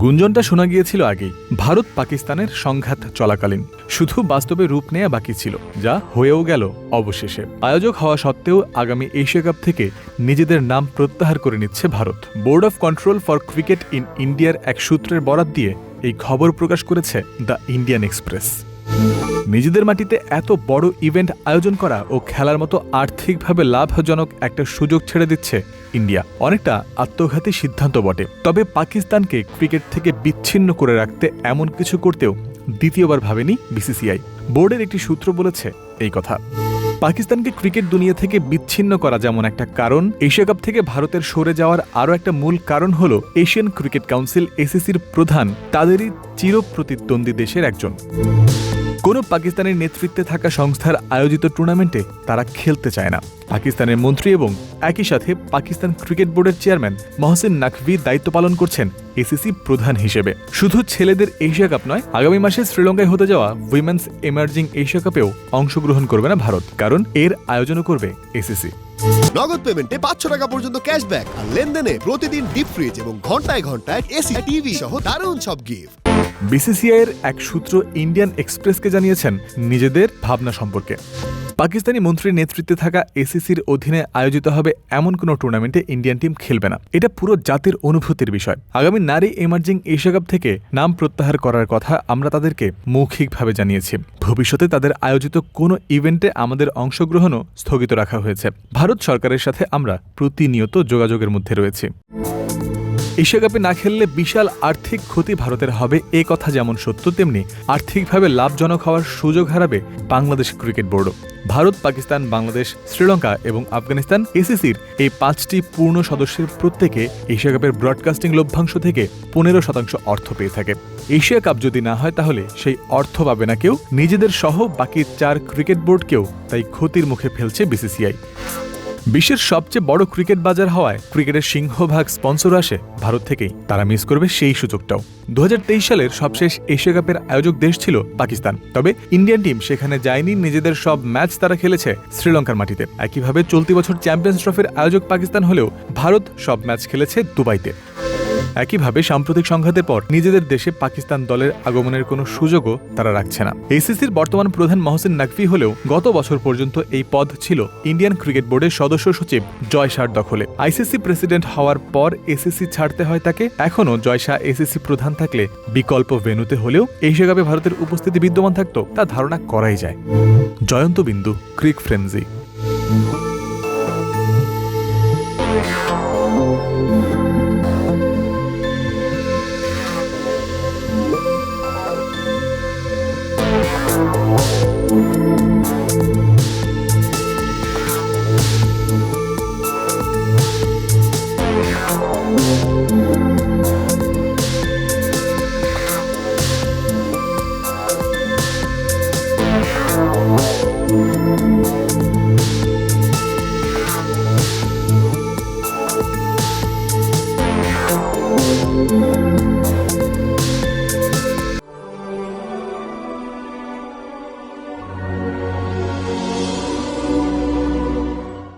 গুঞ্জনটা শোনা গিয়েছিল আগেই। ভারত পাকিস্তানের সংঘাত চলাকালীন। শুধু বাস্তবে রূপ নেয়া বাকি ছিল, যা হয়েও গেল অবশেষে। আয়োজক হওয়া সত্ত্বেও আগামী এশিয়া কাপ থেকে নিজেদের নাম প্রত্যাহার করে নিচ্ছে Bharat. Board of control for cricket in ইন্ডিয়ার এক সূত্রের বরাত দিয়ে এই খবর প্রকাশ করেছে দ্য ইন্ডিয়ান এক্সপ্রেস। নিজেদের মাটিতে এত বড় ইভেন্ট আয়োজন করা ও খেলার মতো আর্থিকভাবে লাভজনক একটা সুযোগ ছেড়ে দিচ্ছে ইন্ডিয়া। অনেকটা আত্মঘাতী সিদ্ধান্ত বটে। তবে পাকিস্তানকে ক্রিকেট থেকে বিচ্ছিন্ন করে রাখতে এমন কিছু করতেও দ্বিতীয়বার ভাবেনি বিসিসিআই। বোর্ডের একটি সূত্র বলেছে এই কথা। পাকিস্তানকে ক্রিকেট দুনিয়া থেকে বিচ্ছিন্ন করা যেমন একটা কারণ, এশিয়া কাপ থেকে ভারতের সরে যাওয়ার আরও একটা মূল কারণ হল এশিয়ান ক্রিকেট কাউন্সিল এসিসির প্রধান, তাদেরই চিরপ্রতিদ্বন্দ্বী দেশের একজন। কোনো পাকিস্তানের নেতৃত্বে থাকা সংস্থার আয়োজিত টুর্নামেন্টে তারা খেলতে চায় না। পাকিস্তানের মন্ত্রী এবং একই সাথে পাকিস্তান ক্রিকেট বোর্ডের চেয়ারম্যান মহসিন নাকভি দায়িত্ব পালন করছেন এসিসি প্রধান হিসেবে। শুধু ছেলেদের এশিয়া কাপ নয়, আগামী মাসে শ্রীলঙ্কায় হতে যাওয়া উইমেন্স এমার্জিং এশিয়া কাপেও অংশগ্রহণ করবে না ভারত, কারণ এর আয়োজনও করবে এসিসি। নগদ পেমেন্টে পাঁচশো টাকা পর্যন্ত ক্যাশব্যাক আর লেনদেনে প্রতিদিন ডিপ ফ্রিজ এবং ঘন্টায় ঘন্টায় এসি টিভি সহ দারুণ সব গিফট বিসিসিআই এর এক সূত্র ইন্ডিয়ান এক্সপ্রেসকে জানিয়েছেন নিজেদের ভাবনা সম্পর্কে। পাকিস্তানি মন্ত্রীর নেতৃত্বে থাকা এসিসির অধীনে আয়োজিত হবে এমন কোনো টুর্নামেন্টে ইন্ডিয়ান টিম খেলবে না। এটা পুরো জাতির অনুভূতির বিষয়। আগামী নারী এমার্জিং এশিয়া কাপ থেকে নাম প্রত্যাহার করার কথা আমরা তাদেরকে মৌখিকভাবে জানিয়েছি। ভবিষ্যতে তাদের আয়োজিত কোনো ইভেন্টে আমাদের অংশগ্রহণও স্থগিত রাখা হয়েছে। ভারত সরকারের সাথে আমরা প্রতিনিয়ত যোগাযোগের মধ্যে রয়েছি। এশিয়া কাপে না খেললে বিশাল আর্থিক ক্ষতি ভারতের হবে, এ কথা যেমন সত্য, তেমনি আর্থিকভাবে লাভজনক হওয়ার সুযোগ হারাবে বাংলাদেশ ক্রিকেট বোর্ডও ভারত, পাকিস্তান, বাংলাদেশ, শ্রীলঙ্কা এবং আফগানিস্তান এসিসির এই পাঁচটি পূর্ণ সদস্যের প্রত্যেকে এশিয়া কাপের ব্রডকাস্টিং লভ্যাংশ থেকে পনেরো শতাংশ অর্থ পেয়ে থাকে। এশিয়া কাপ যদি না হয়, তাহলে সেই অর্থ পাবে না কেউ, নিজেদের সহ বাকি চার ক্রিকেট বোর্ডকেও, তাই ক্ষতির মুখে ফেলছে বিসিসিআই। বিশ্বের সবচেয়ে বড় ক্রিকেট বাজার হওয়ায় ক্রিকেটের সিংহভাগ স্পন্সর আসে ভারত থেকেই। তারা মিস করবে সেই সুযোগটাও। দু হাজার তেইশ সালের সবশেষ এশিয়া কাপের আয়োজক দেশ ছিল পাকিস্তান। তবে ইন্ডিয়ান টিম সেখানে যায়নি, নিজেদের সব ম্যাচ তারা খেলেছে শ্রীলঙ্কার মাটিতে। একইভাবে চলতি বছর চ্যাম্পিয়ন্স ট্রফির আয়োজক পাকিস্তান হলেও ভারত সব ম্যাচ খেলেছে দুবাইতে। একইভাবে সাম্প্রতিক সংঘাতের পর নিজেদের দেশে পাকিস্তান দলের আগমনের কোনো সুযোগও তারা রাখছে না। এসিসির বর্তমান প্রধান মহসিন নাকভি হলেও গত বছর পর্যন্ত এই পদ ছিল ইন্ডিয়ান ক্রিকেট বোর্ডের সদস্য সচিব জয় শাহর দখলে। আইসিসি প্রেসিডেন্ট হওয়ার পর এসিসি ছাড়তে হয় তাকে, এখনও জয় শাহ এসিসি প্রধান থাকলে বিকল্প ভেনুতে হলেও এশিয়া কাপে ভারতের উপস্থিতি বিদ্যমান থাকতো, তা ধারণা করাই যায়। জয়ন্ত বিন্দু, ক্রিক ফ্রেমজি Música